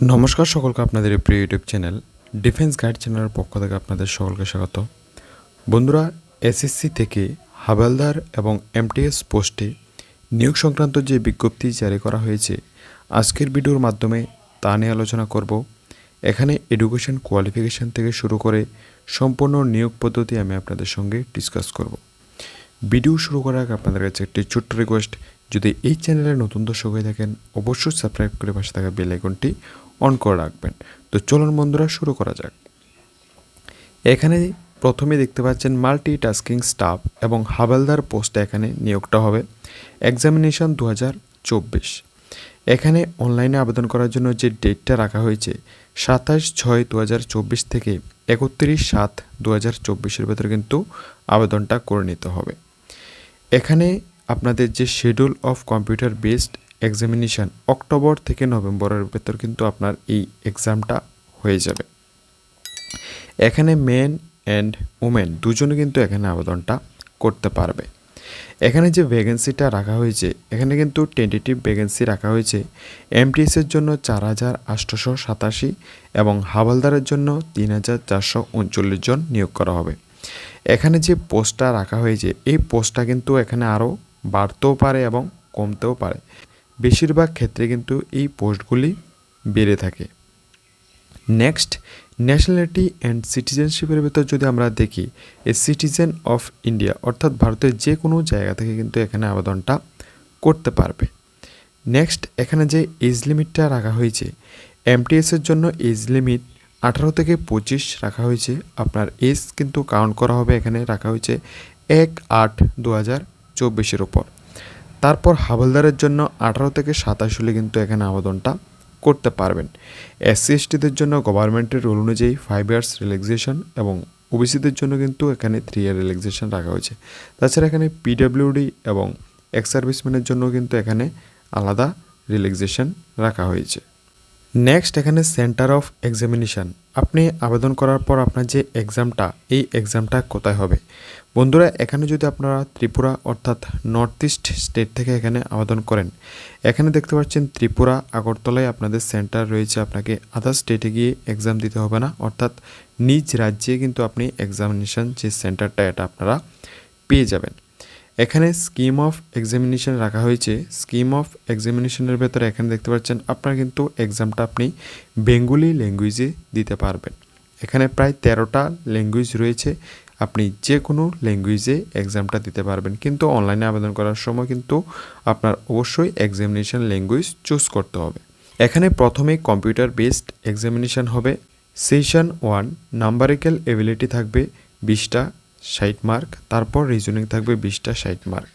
নমস্কার সকলকে আপনাদের প্রিয় ইউটিউব চ্যানেল ডিফেন্স গাইড চ্যানেলের পক্ষ থেকে আপনাদের সকলকে স্বাগত। বন্ধুরা এসএসসি থেকে হাবালদার এবং এমটিএস পোস্টে নিয়োগ সংক্রান্ত যে বিজ্ঞপ্তি জারি করা হয়েছে, আজকের ভিডিওর মাধ্যমে তা নিয়ে আলোচনা করব। এখানে এডুকেশন কোয়ালিফিকেশন থেকে শুরু করে সম্পূর্ণ নিয়োগ পদ্ধতি আমি আপনাদের সঙ্গে ডিসকাস করব। ভিডিও শুরু করার আগে আপনাদের কাছে একটি ছোট্ট রিকোয়েস্ট যদি এই চ্যানেলে নতুন দর্শক হয়ে থাকেন, অবশ্যই সাবস্ক্রাইব করে পাশে থাকা বেল আইকনটি অন করে রাখবেন। তো চলুন বন্ধুরা, শুরু করা যাক। এখানে প্রথমে দেখতে পাচ্ছেন মাল্টি টাস্কিং স্টাফ এবং হাবালদার পোস্টে এখানে নিয়োগটা হবে। এক্সামিনেশন দু এখানে অনলাইনে আবেদন করার জন্য যে ডেটটা রাখা হয়েছে, সাতাশ ছয় দু থেকে একত্রিশ সাত দু হাজার চব্বিশের ভেতরে কিন্তু আবেদনটা করে নিতে হবে। এখানে আপনাদের যে schedule of computer based examination October থেকে নভেম্বরের ভেতর কিন্তু আপনার এই এক্সামটা হয়ে যাবে। এখানে মেন অ্যান্ড উমেন দুজনে কিন্তু এখানে আবেদনটা করতে পারবে। এখানে যে ভ্যাকেন্সিটা রাখা হয়েছে, এখানে কিন্তু টেন্টেটিভ ভ্যাকেন্সি রাখা হয়েছে। এমটিএসের জন্য চার হাজার আটশোশো সাতাশি এবং হাবালদারের জন্য তিন হাজার চারশো উনচল্লিশ জন নিয়োগ করা হবে। এখানে যে পোস্টটা রাখা হয়েছে, এই পোস্টটা কিন্তু এখানে আরও বাড়তেও পারে এবং কমতেও পারে। বেশিরভাগ ক্ষেত্রে কিন্তু এই পোস্টগুলি বেড়ে থাকে। নেক্সট ন্যাশনালিটি অ্যান্ড সিটিজেনশিপের ভেতর যদি আমরা দেখি, এ সিটিজেন অফ ইন্ডিয়া অর্থাৎ ভারতের যে কোনো জায়গা থেকে কিন্তু এখানে আবেদনটা করতে পারবে। নেক্সট, এখানে যে এজ লিমিটটা রাখা হয়েছে এমটিএসের জন্য এজ লিমিট আঠারো থেকে পঁচিশ রাখা হয়েছে। আপনার এজ কিন্তু কাউন্ট করা হবে। এখানে রাখা হয়েছে এক আট দু হাজার চব্বিশের ওপর তারপর হাবলদারের জন্য আঠারো থেকে সাতাশ হলে কিন্তু এখানে আবেদনটা করতে পারবেন। এসসি এসটিদের জন্য গভর্নমেন্টের রুল অনুযায়ী ফাইভ ইয়ার্স রিল্যাক্সেশন এবং ওবিসিদের জন্য কিন্তু এখানে থ্রি ইয়ার রিল্যাক্সেশন রাখা হয়েছে। তাছাড়া এখানে পিডাব্লিউডি এবং এক্স সার্ভিসম্যানের জন্য কিন্তু এখানে আলাদা রিল্যাক্সেশন রাখা হয়েছে। নেক্সট এখানে সেন্টার অফ এক্সামিনেশান আপনি আবেদন করার পর আপনার যে এক্সামটা এই এক্সামটা কোথায় হবে? বন্ধুরা, এখানে যদি আপনারা ত্রিপুরা অর্থাৎ নর্থ ইস্ট স্টেট থেকে এখানে আবেদন করেন, এখানে দেখতে পাচ্ছেন ত্রিপুরা, আগরতলায় আপনাদের সেন্টার রয়েছে। আপনাকে আদার স্টেটে গিয়ে এক্সাম দিতে হবে না। অর্থাৎ নিজ রাজ্যে কিন্তু আপনি এক্সামিনেশান যে সেন্টারটা এটা আপনারা পেয়ে যাবেন। এখানে স্কিম অফ এক্সামিনেশন রাখা হয়েছে। স্কিম অফ এক্সামিনেশনের ভেতরে এখানে দেখতে পাচ্ছেন, আপনার কিন্তু এক্সামটা আপনি বেঙ্গলি ল্যাঙ্গুয়েজে দিতে পারবেন। এখানে প্রায় তেরোটা ল্যাঙ্গুয়েজ রয়েছে, আপনি যে কোনো ল্যাঙ্গুয়েজে এক্সামটা দিতে পারবেন। কিন্তু অনলাইনে আবেদন করার সময় কিন্তু আপনার অবশ্যই এক্সামিনেশন ল্যাঙ্গুয়েজ চুজ করতে হবে। এখানে প্রথমে কম্পিউটার বেসড এক্সামিনেশন হবে। সেশন ওয়ান নাম্বারিক্যাল এবিলিটি থাকবে, বিশটা। ষাট মার্ক, তারপর রিজনিং থাকবে বিশটা ষাট মার্ক।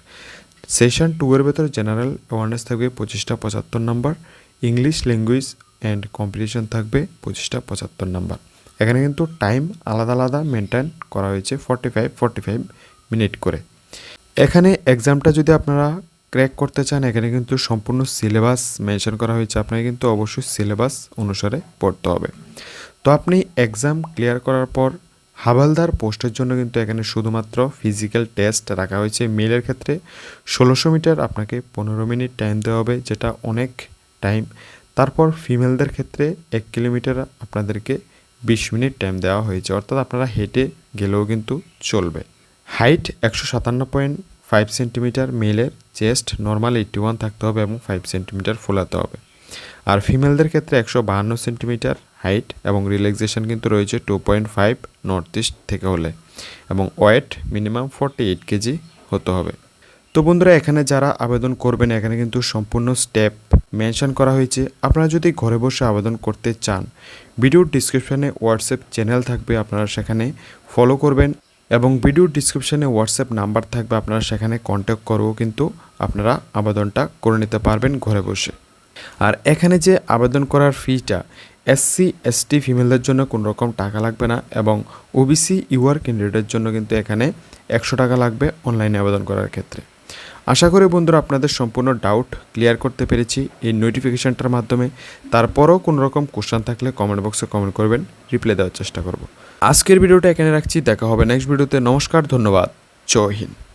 সেশন টু এর ভেতরে জেনারেল অ্যাওয়ারনেস থাকবে পঁচিশটা পঁচাত্তর number English language and competition থাকবে পঁচিশটা পঁচাত্তর নাম্বার এখানে কিন্তু টাইম আলাদা আলাদা মেনটেন করা হয়েছে forty five forty five minute করে। এখানে এক্সামটা যদি আপনারা ক্র্যাক করতে চান, এখানে কিন্তু সম্পূর্ণ সিলেবাস মেনশন করা হয়েছে। আপনাকে কিন্তু অবশ্যই সিলেবাস অনুসারে পড়তে হবে। তো আপনি এক্সাম ক্লিয়ার করার পর হাবালদার পোস্টের জন্য কিন্তু এখানে শুধুমাত্র ফিজিক্যাল টেস্ট রাখা হয়েছে। মেলের ক্ষেত্রে ষোলোশো মিটার আপনাকে পনেরো মিনিট টাইম দেওয়া হবে, যেটা অনেক টাইম তারপর ফিমেলদের ক্ষেত্রে এক কিলোমিটার আপনাদেরকে বিশ মিনিট টাইম দেওয়া হয়েছে। অর্থাৎ আপনারা হেঁটে গেলেও কিন্তু চলবে। হাইট একশো সাতান্ন পয়েন্ট ফাইভ সেন্টিমিটার মেলের চেস্ট নর্মাল এইট্টি ওয়ান থাকতে হবে এবং ফাইভ সেন্টিমিটার ফোলাতে হবে। আর ফিমেলদের ক্ষেত্রে একশো বাহান্ন সেন্টিমিটার হাইট এবং রিল্যাক্সেশন কিন্তু রয়েছে two point five north east থেকে হলে এবং weight minimum forty eight kg হতে হবে। তো বন্ধুরা, এখানে যারা আবেদন করবেন, এখানে কিন্তু সম্পূর্ণ স্টেপ মেনশন করা হয়েছে। আপনারা যদি ঘরে বসে আবেদন করতে চান ভিডিওর ডিসক্রিপশানে হোয়াটসঅ্যাপ চ্যানেল থাকবে, আপনারা সেখানে ফলো করবেন এবং ভিডিওর ডিসক্রিপশানে হোয়াটসঅ্যাপ নাম্বার থাকবে, আপনারা সেখানে কন্ট্যাক্ট করেও কিন্তু আপনারা আবেদনটা করে নিতে পারবেন ঘরে বসে। আর এখানে যে আবেদন করার ফিটা এসসি এসটি ফিমেলদের জন্য কোনো রকম টাকা লাগবে না এবং ওবিসি ইউআর ক্যান্ডিডেটের জন্য কিন্তু এখানে একশো টাকা লাগবে অনলাইনে আবেদন করার ক্ষেত্রে। আশা করি বন্ধুরা আপনাদের সম্পূর্ণ ডাউট ক্লিয়ার করতে পেরেছি এই নোটিফিকেশানটার মাধ্যমে। তারপরও কোনো রকম কোশ্চান থাকলে কমেন্ট বক্সে কমেন্ট করবেন রিপ্লাই দেওয়ার চেষ্টা করব। আজকের ভিডিওটা এখানে রাখছি, দেখা হবে নেক্সট ভিডিওতে নমস্কার, ধন্যবাদ। জয় হিন্দ।